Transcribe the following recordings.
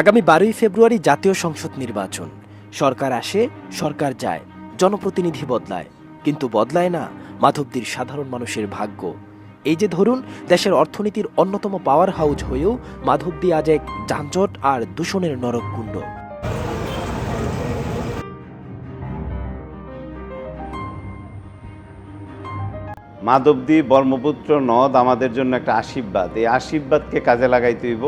আগামী বারোই ফেব্রুয়ারি জাতীয় সংসদ নির্বাচন। সরকার আসে, সরকার যায়, জনপ্রতিনিধি বদলায়। কিন্তু বদলায় না মাধবদীর সাধারণ মানুষের ভাগ্য। এই যে ধরুন, দেশের অর্থনীতির অন্যতম পাওয়ার হাউস হয়েও মাধবদী আজ এক যানজট আর দূষণের নরককুণ্ড মাধবদী ব্রহ্মপুত্র নদ আমাদের জন্য একটা আশীর্বাদ। এই আশীর্বাদকে কাজে লাগাইতে হইব।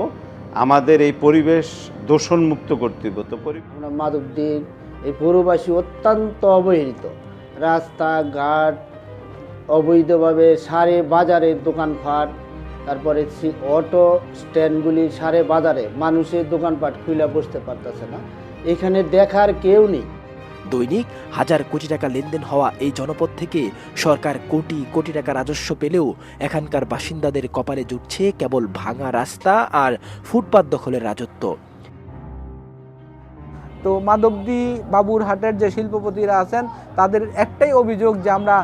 আমাদের এই পরিবেশ দূষণমুক্ত করতে হবে তো আমরা মাধবদীর এই পৌরবাসী অত্যন্ত অবহেলিত। রাস্তাঘাট, অবৈধভাবে সারে বাজারে দোকানপাট, তারপরে অটো স্ট্যান্ডগুলি সারে বাজারে মানুষের দোকানপাট খুলে বসতে পারতেছে না। এখানে দেখার কেউ নেই। দৈনিক হাজার কোটি টাকা লেনদেন হওয়া এই জনপদ থেকে সরকার কোটি কোটি টাকা রাজস্ব পেলেও এখানকার বাসিন্দাদের কপালে জুটছে কেবল ভাঙা রাস্তা আর ফুটপাত দখলের রাজত্ব। তো মাধবদী বাবুরহাটের যে শিল্পপতিরা আছেন, তাদের একটাই অভিযোগ যে আমরা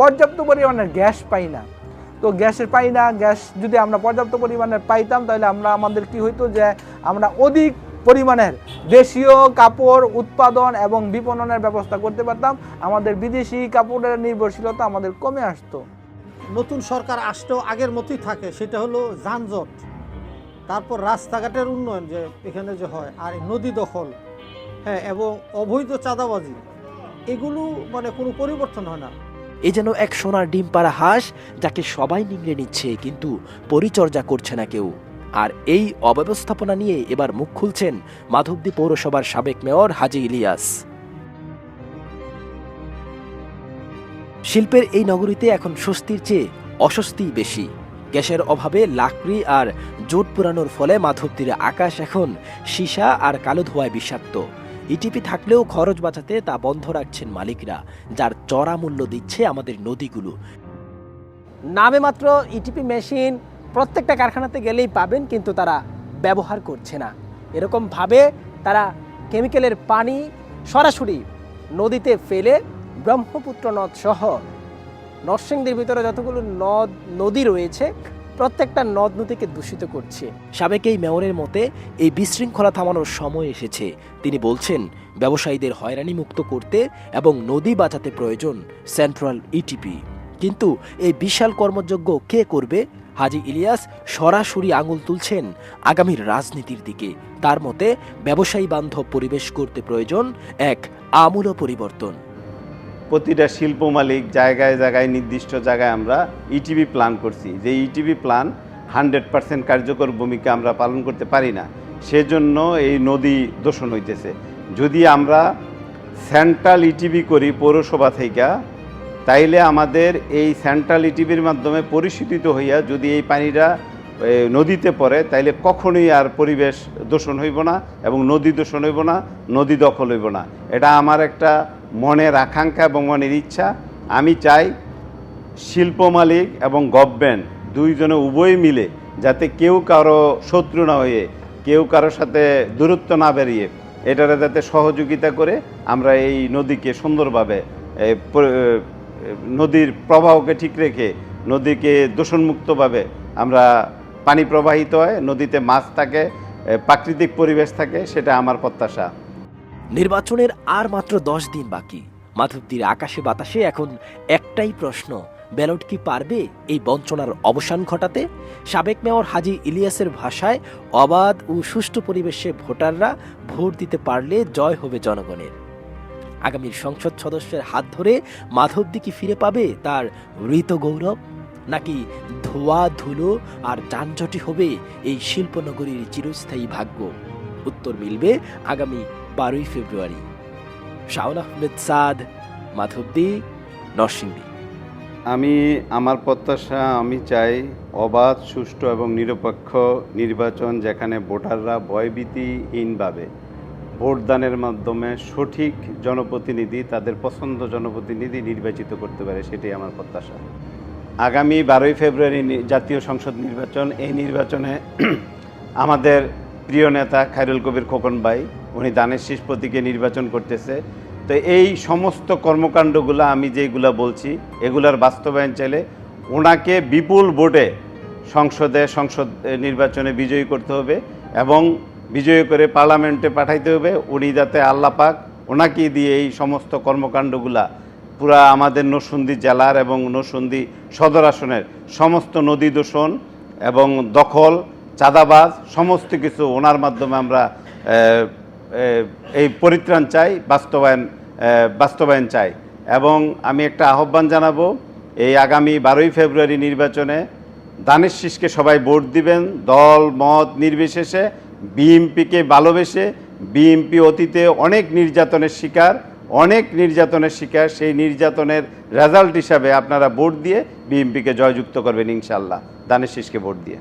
পর্যাপ্ত পরিমাণের গ্যাস পাই না। তো গ্যাসের পাই না, গ্যাস যদি আমরা পর্যাপ্ত পরিমাণের পাইতাম, তাহলে আমরা, আমাদের কি হইতো যে আমরা অধিক পরিমাণের দেশীয় কাপড় উৎপাদন এবং বিপণনের ব্যবস্থা করতে পারতাম। আমাদের বিদেশি কাপড়ের নির্ভরশীলতা আমাদের কমে আসতো। নতুন সরকার আসতেও আগের মতোই থাকে সেটা হলো যানজট। তারপর রাস্তাঘাটের উন্নয়ন যে এখানে যে হয় আর এই নদী দখল হ্যাঁ এবং অবৈধ চাঁদাবাজি এগুলো মানে কোনো পরিবর্তন হয় না। এ যেন এক সোনার ডিম পাড়া হাঁস যাকে সবাই নিংড়ে নিচ্ছে কিন্তু পরিচর্যা করছে না কেউ। আর এই অব্যবস্থাপনা নিয়ে এবার মুখ খুলছেন মাধবদী পৌরসভার সাবেক মেয়র হাজি ইলিয়াস। শিল্পের এই নগরীতে এখন স্বস্তির চেয়ে অস্বস্তিই বেশি। গ্যাসের অভাবে লাকড়ি আর জোট পুরানোর ফলে মাধবদীর আকাশ এখন সীসা আর কালো ধোঁয়ায় বিষাক্ত। ইটিপি থাকলেও খরচ বাঁচাতে তা বন্ধ রাখছেন মালিকরা, যার চড়া মূল্য দিচ্ছে আমাদের নদীগুলো। নামে মাত্র ইটিপি মেশিন প্রত্যেকটা কারখানাতে গেলেই পাবেন, কিন্তু তারা ব্যবহার করছে না। এরকমভাবে তারা কেমিক্যালের পানি সরাসরি নদীতে ফেলে ব্রহ্মপুত্র নদ সহ নরসিংদীর ভিতরে যতগুলো নদ, নদী রয়েছে, প্রত্যেকটা নদ নদীকে দূষিত করছে। সাবেক এই মেয়রের মতে এই বিশৃঙ্খলা থামানোর সময় এসেছে। তিনি বলছেন, ব্যবসায়ীদের হয়রানি মুক্ত করতে এবং নদী বাঁচাতে প্রয়োজন সেন্ট্রাল ইটিপি কিন্তু এই বিশাল কর্মযজ্ঞ কে করবে? হাজি ইলিয়াস সরাসরি আঙুল তুলছেন আগামীর রাজনীতির দিকে। তার মতে, ব্যবসায়ী বান্ধব পরিবেশ করতে প্রয়োজন এক আমূল পরিবর্তন। প্রতিটা শিল্প মালিক জায়গায় জায়গায়, নির্দিষ্ট জায়গায় আমরা ইটিভি প্ল্যান করছি। যে ইটিভি প্ল্যান হান্ড্রেড পার্সেন্ট কার্যকর ভূমিকা আমরা পালন করতে পারি না। সেজন্য এই নদী দূষণ হইতেছে। যদি আমরা সেন্ট্রাল ইটিভি করি পৌরসভা থেকে তাইলে আমাদের এই সেন্ট্রাল ইটিভির মাধ্যমে পরিশোধিত হইয়া যদি এই পানিটা নদীতে পড়ে, তাইলে কখনোই আর পরিবেশ দূষণ হইব না এবং নদী দূষণ হইব না, নদী দখল হইব না। এটা আমার একটা মনের আকাঙ্ক্ষা এবং মনের ইচ্ছা। আমি চাই শিল্প মালিক এবং গভর্নমেন্ট দুইজনে উভয় মিলে যাতে কেউ কারও শত্রু না হয়ে, কেউ কারোর সাথে দূরত্ব না বেরিয়ে এটারে যাতে সহযোগিতা করে আমরা এই নদীকে সুন্দরভাবে নদীর প্রবাহকে ঠিক রেখে নদীকে দূষণমুক্তভাবে আমরা পানি প্রবাহিত হয়, নদীতে মাছ থাকে প্রাকৃতিক পরিবেশ থাকে, সেটা আমার প্রত্যাশা। নির্বাচনের আর মাত্র দশ দিন বাকি। মাধবদীর আকাশে বাতাসে এখন একটাই প্রশ্ন, ব্যালট কি পারবে এই বঞ্চনার অবসান ঘটাতে? সাবেক মেয়র হাজি ইলিয়াসের ভাষায়, অবাধ ও সুষ্ঠু পরিবেশে ভোটাররা ভোট দিতে পারলে জয় হবে জনগণের। আগামীর সংসদ সদস্যের হাত ধরে মাধবদী কি ফিরে পাবে তার ঋত গৌরব? নাকি ধোয়া, ধুলো আর যানজটি হবে এই শিল্পনগরীর চিরস্থায়ী ভাগ্য? উত্তর মিলবে আগামী বারোই ফেব্রুয়ারি। শাওন আহমেদ সাদ মাধবদী নরসিংদী। আমি, আমার প্রত্যাশা, আমি চাই অবাধ, সুষ্ঠু এবং নিরপেক্ষ নির্বাচন যেখানে ভোটাররা ভয়ভীতিহীনভাবে ভোটদানের মাধ্যমে সঠিক জনপ্রতিনিধি, তাদের পছন্দ জনপ্রতিনিধি নির্বাচিত করতে পারে, সেটাই আমার প্রত্যাশা। আগামী বারোই ফেব্রুয়ারি জাতীয় সংসদ নির্বাচন, এই নির্বাচনে আমাদের প্রিয় নেতা খায়রুল কবির খোকন ভাই, উনি দানের শীষ প্রতীকে নির্বাচন করতেছে। তো এই সমস্ত কর্মকাণ্ডগুলো আমি যেগুলা বলছি, এগুলার বাস্তবায়ন চাইলে ওনাকে বিপুল ভোটে সংসদে, সংসদ নির্বাচনে বিজয়ী করতে হবে এবং বিজয়ী করে পার্লামেন্টে পাঠাইতে হবে, উনি যাতে আল্লাহ পাক ওনাকে দিয়ে এই সমস্ত কর্মকাণ্ডগুলা পুরা আমাদের নরসিংদী জেলার এবং নরসিংদী সদর আসনের সমস্ত নদী দূষণ এবং দখল, চাঁদাবাজ, সমস্ত কিছু ওনার মাধ্যমে আমরা এই পরিত্রাণ চাই, বাস্তবায়ন বাস্তবায়ন চাই। এবং আমি একটা আহ্বান জানাব, এই আগামী বারোই ফেব্রুয়ারি নির্বাচনে দানের শীষকে সবাই ভোট দিবেন, দল, মত নির্বিশেষে বিএমপিকে ভালোবেসে বিএমপি অতীতে অনেক নির্যাতনের শিকার, অনেক নির্যাতনের শিকার, সেই নির্যাতনের রেজাল্ট হিসাবে আপনারা ভোট দিয়ে বিএমপিকে জয়যুক্ত করবেন ইনশাল্লাহ দানেশিসকে ভোট দিয়ে।